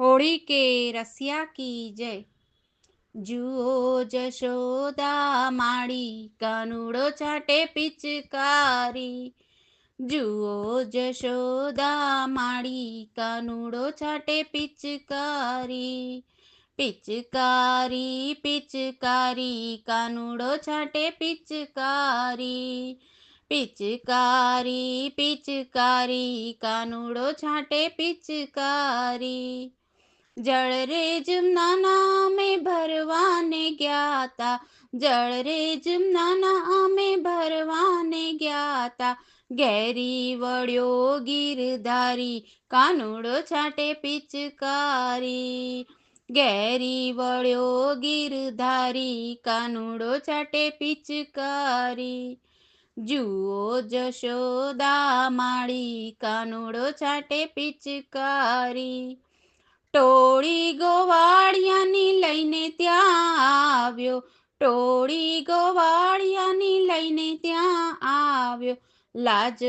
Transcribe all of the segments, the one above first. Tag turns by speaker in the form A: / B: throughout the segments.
A: હોળી કે રસિયા કી જય જુઓ જશોદા માળી કાનુડો છાટે પિચકારી જુઓ જશોદા માળી કાનુડો છાટે પિચકારી પિચકારી પિચકારી કાનુડો છાટે પિચકારી પિચકારી પિચકારી કાનુડો છાટે પિચકારી જળ રે જમના નામે ભરવાને ગયા તા જળ રે જમના નામે ભરવાને ગયા તા ઘેરી વળ્યો ગીરધારી, કાનુડો છાટે પિચકારી. ઘેરી વળ્યો ગીરધારી, કાનુડો છાટે પિચકારી. જુઓ જશોદા માળી, કાનુડો છાટે પિચકારી. ટોળી ગોવાળિયાની લઈને ત્યાં આવ્યો. ટોળી ગોવાળિયાની લઈને ત્યાં આવ્યો. લાજ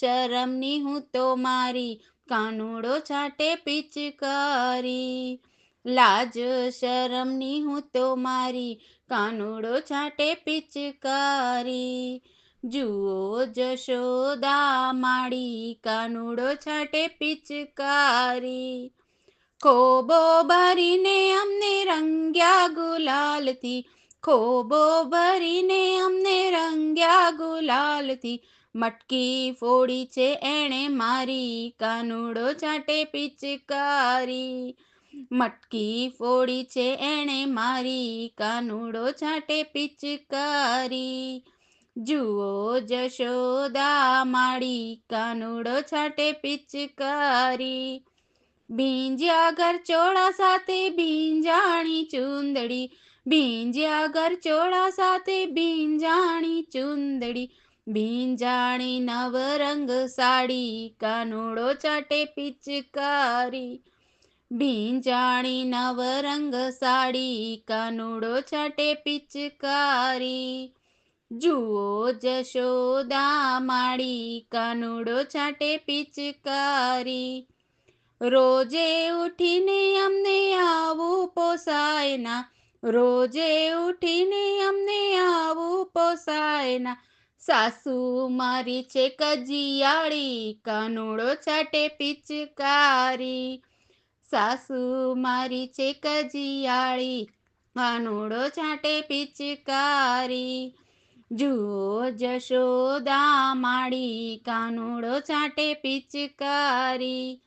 A: શરમની હું તો મારી કાનુડો છાટે પિચકારી લાજ શરમની હું તો મારી કાનુડો છાટે પિચકારી જુઓ જશોદા માળી કાનુડો છાટે પિચકારી ખોબો ભરીને અમને રંગ્યા ગુલાલથી ખોબો ભરીને અમને રંગ્યા ગુલાલથી મટકી ફોડી છે એણે મારી કાનુડો ચાટે પિચકારી મટકી ફોડી છે એણે મારી કાનુડો ચાટે પિચકારી જુઓ જશોદા માળી કાનુડો છાટે પિચકારી ભીંજ્યા ઘર ચોળા સાથે ભીંજાણી ચુંદડી ભીંજ્યા ઘર ચોળા સાથે ભીંજાણી ચુંદડી ભીંજાણી નવરંગ સાડી કાનુડો ચાટે પિચકારી ભીંજાણી નવરંગ સાડી કાનુડો ચાટે પિચકારી જુઓ જશોદા માળી કાનુડો ચાટે પિચકારી રોજે ઉઠીને અમને આવું પોસાય ના રોજે ઉઠીને અમને આવું પોસાય ના સાસુ મારી છે કજિયાળી કાનુડો છાટે પિચકારી. સાસુ મારી છે કજિયાળી કાનુડો છાટે પિચકારી. જુઓ જશોદા માળી, કાનુડો છાટે પિચકારી.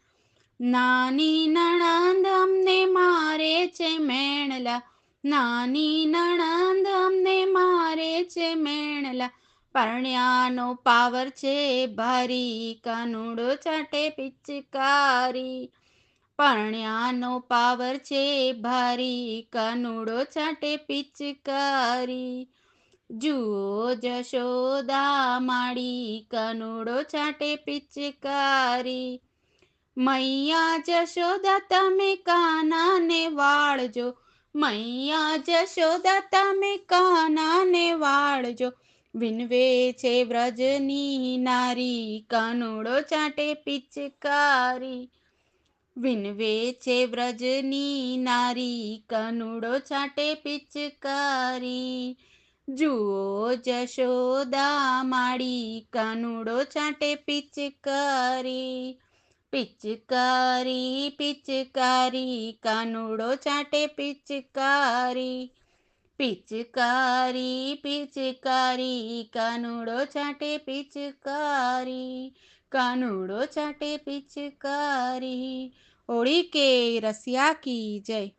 A: નાની નણંદ અમને મારે છે મેણલા. નાની નણંદ અમને મારે છે મેણલા. પરણ્યાનો પાવર છે ભારી, કાનુડો ચાટે પિચકારી. પરણ્યાનો પાવર છે ભારી, કાનુડો ચાટે પિચકારી. જુઓ જશોદા માડી કાનુડો ચાટે પિચકારી. મૈયા જશોદા, તમે કાનાને વાળજો. મૈયા જશોદા, તમે કાનાને વાળજો. વિનવે છે વ્રજની નારી, કાનુડો ચાટે પિચકારી. વિનવે છે વ્રજની નારી, કનુડો ચાટે પિચકારી. જુઓ જશોદા માળી, કનુડો ચાટે પિચકારી. पिचकारी पिचकारी, कानूड़ो चाटे पिचकारी। पिचकारी पिचकारी, कानूड़ो चाटे पिचकारी। कानूड़ो चाटे पिचकारी। ओड़ी के रसिया की जय।